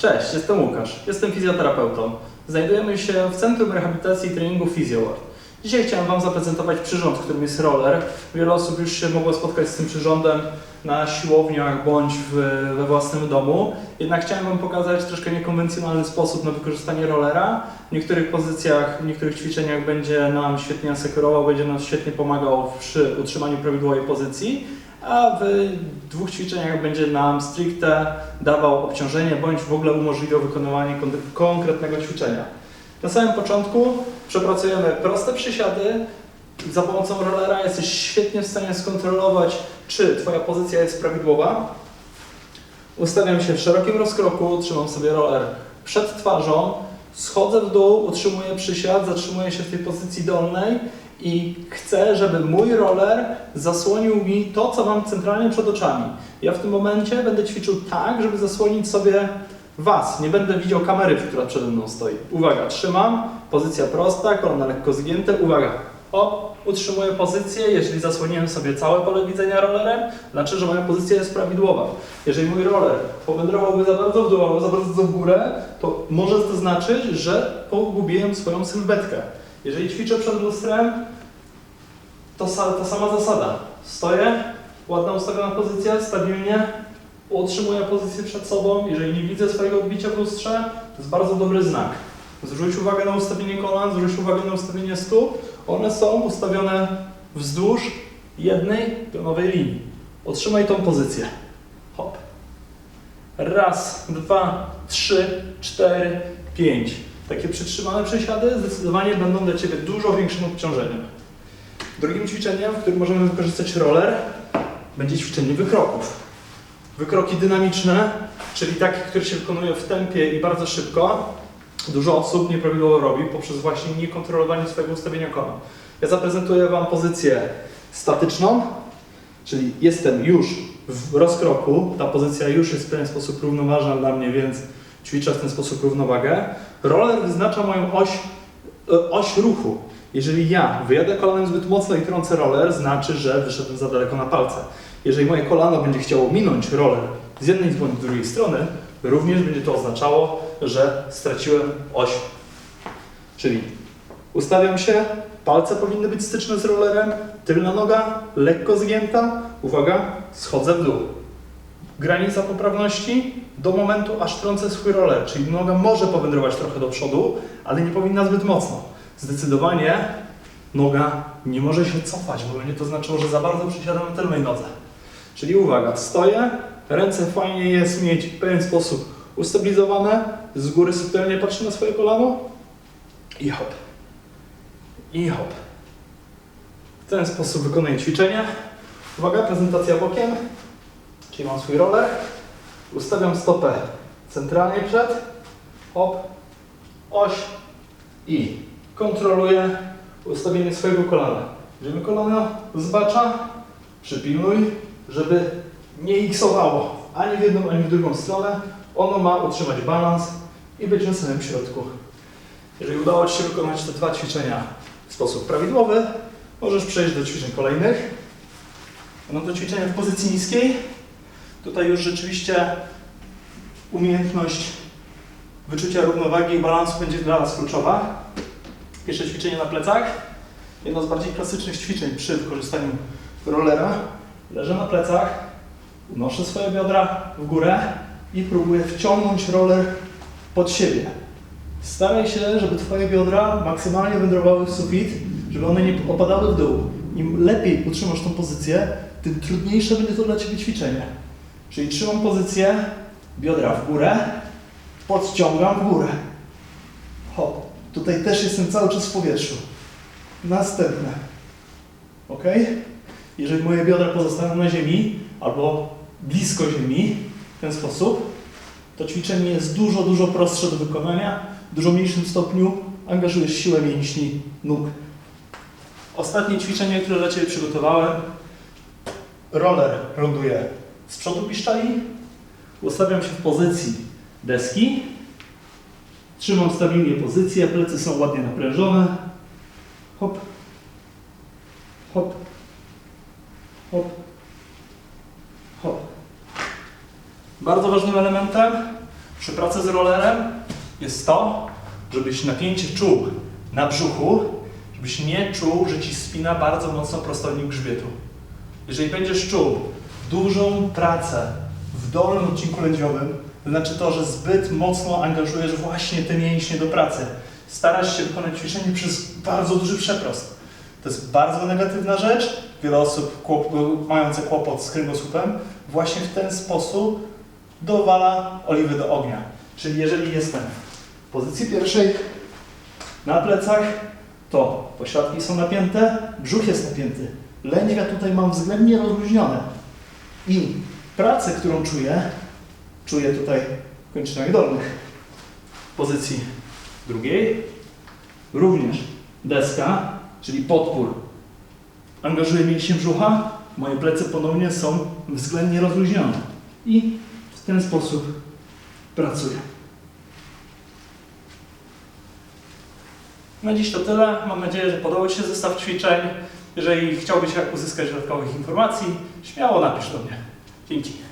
Cześć, jestem Łukasz, jestem fizjoterapeutą. Znajdujemy się w Centrum Rehabilitacji i Treningu PhysioWorld. Dzisiaj chciałem Wam zaprezentować przyrząd, którym jest roller. Wiele osób już się mogło spotkać z tym przyrządem na siłowniach bądź w, we własnym domu. Jednak chciałem Wam pokazać troszkę niekonwencjonalny sposób na wykorzystanie rollera. W niektórych pozycjach, w niektórych ćwiczeniach będzie nam świetnie asekurował, będzie nam świetnie pomagał przy utrzymaniu prawidłowej pozycji a w dwóch ćwiczeniach będzie nam stricte dawał obciążenie bądź w ogóle umożliwiał wykonywanie kon- konkretnego ćwiczenia. Na samym początku przepracujemy proste przysiady. Za pomocą rollera jesteś świetnie w stanie skontrolować, czy Twoja pozycja jest prawidłowa. Ustawiam się w szerokim rozkroku, trzymam sobie roller przed twarzą, schodzę w dół, utrzymuję przysiad, zatrzymuję się w tej pozycji dolnej i chcę, żeby mój roller zasłonił mi to, co mam centralnie przed oczami. Ja w tym momencie będę ćwiczył tak, żeby zasłonić sobie Was. Nie będę widział kamery, która przede mną stoi. Uwaga, trzymam, pozycja prosta, kolana lekko zgięte. Uwaga, o, utrzymuję pozycję. Jeżeli zasłoniłem sobie całe pole widzenia rollerem, znaczy, że moja pozycja jest prawidłowa. Jeżeli mój roller powędrowałby za bardzo w dół albo za bardzo w górę, to może to znaczyć, że pogubiłem swoją sylwetkę. Jeżeli ćwiczę przed lustrem, to ta sama zasada. Stoję, ładna ustawiona pozycja, stabilnie, utrzymuję pozycję przed sobą. Jeżeli nie widzę swojego odbicia w lustrze, to jest bardzo dobry znak. Zwróć uwagę na ustawienie kolan, zwróć uwagę na ustawienie stóp. One są ustawione wzdłuż jednej pionowej linii. Otrzymaj tą pozycję. Hop. Raz, dwa, trzy, cztery, pięć. Takie przytrzymane przysiady zdecydowanie będą dla Ciebie dużo większym obciążeniem. Drugim ćwiczeniem, w którym możemy wykorzystać roller, będzie ćwiczenie wykroków. Wykroki dynamiczne, czyli takie, które się wykonuje w tempie i bardzo szybko. Dużo osób nieprawidłowo robi poprzez właśnie niekontrolowanie swojego ustawienia kolan. Ja zaprezentuję Wam pozycję statyczną, czyli jestem już w rozkroku, ta pozycja już jest w pewien sposób równoważna dla mnie, więc ćwiczę w ten sposób równowagę. Roller wyznacza moją oś, e, oś ruchu. Jeżeli ja wyjadę kolanem zbyt mocno i trącę roller, znaczy, że wyszedłem za daleko na palce. Jeżeli moje kolano będzie chciało minąć roller z jednej bądź drugiej strony, również będzie to oznaczało, że straciłem oś. Czyli ustawiam się, palce powinny być styczne z rollerem, tylna noga lekko zgięta, uwaga, schodzę w dół. Granica poprawności do momentu, aż trącę swój roller, czyli noga może powędrować trochę do przodu, ale nie powinna zbyt mocno. Zdecydowanie noga nie może się cofać, bo będzie to znaczyło, że za bardzo przysiadam na tylnej nodze. Czyli uwaga, stoję, ręce fajnie jest mieć w pewien sposób ustabilizowane, z góry subtelnie patrzę na swoje kolano i hop. I hop. W ten sposób wykonuję ćwiczenie. Uwaga, prezentacja bokiem. Czyli mam swój roller, ustawiam stopę centralnie przed, hop, oś i kontroluję ustawienie swojego kolana. Bierzemy kolano z bacza, przypilnuj, żeby nie iksowało ani w jedną, ani w drugą stronę. Ono ma utrzymać balans i być na samym środku. Jeżeli udało Ci się wykonać te dwa ćwiczenia w sposób prawidłowy, możesz przejść do ćwiczeń kolejnych. Będą to ćwiczenia w pozycji niskiej. Tutaj już rzeczywiście umiejętność wyczucia równowagi i balansu będzie dla nas kluczowa. Pierwsze ćwiczenie na plecach. Jedno z bardziej klasycznych ćwiczeń przy wykorzystaniu rollera. Leżę na plecach, unoszę swoje biodra w górę i próbuję wciągnąć roller pod siebie. Staraj się, żeby Twoje biodra maksymalnie wędrowały w sufit, żeby one nie opadały w dół. Im lepiej utrzymasz tą pozycję, tym trudniejsze będzie to dla Ciebie ćwiczenie. Czyli trzymam pozycję, biodra w górę, podciągam w górę. Tutaj też jestem cały czas w powietrzu. Następne. Ok? Jeżeli moje biodra pozostaną na ziemi albo blisko ziemi w ten sposób, to ćwiczenie jest dużo, dużo prostsze do wykonania. W dużo mniejszym stopniu angażujesz siłę mięśni nóg. Ostatnie ćwiczenie, które dla Ciebie przygotowałem. Roller ląduje z przodu piszczali. Ustawiam się w pozycji deski. Trzymam stabilnie pozycję, plecy są ładnie naprężone. Hop. Hop. Hop. Hop. Bardzo ważnym elementem przy pracy z rollerem jest to, żebyś napięcie czuł na brzuchu, żebyś nie czuł, że ci spina bardzo mocno prostownik grzbietu. Jeżeli będziesz czuł dużą pracę w dolnym odcinku lędźwiowym, to znaczy to, że zbyt mocno angażujesz właśnie te mięśnie do pracy. Starasz się wykonać ćwiczenie przez bardzo duży przeprost. To jest bardzo negatywna rzecz. Wiele osób kłop- mające kłopot z kręgosłupem właśnie w ten sposób dowala oliwy do ognia. Czyli jeżeli jestem w pozycji pierwszej na plecach, to pośladki są napięte, brzuch jest napięty. Lędźwia tutaj mam względnie rozluźnione. I pracę, którą czuję, czuję tutaj w kończynach dolnych. W pozycji drugiej również deska, czyli podpór. Angażuję mięśnie brzucha, moje plecy ponownie są względnie rozluźnione. I w ten sposób pracuję. Na dziś to tyle. Mam nadzieję, że podobał Ci się zestaw ćwiczeń. Jeżeli chciałbyś uzyskać dodatkowych informacji, śmiało napisz do mnie. Dzięki.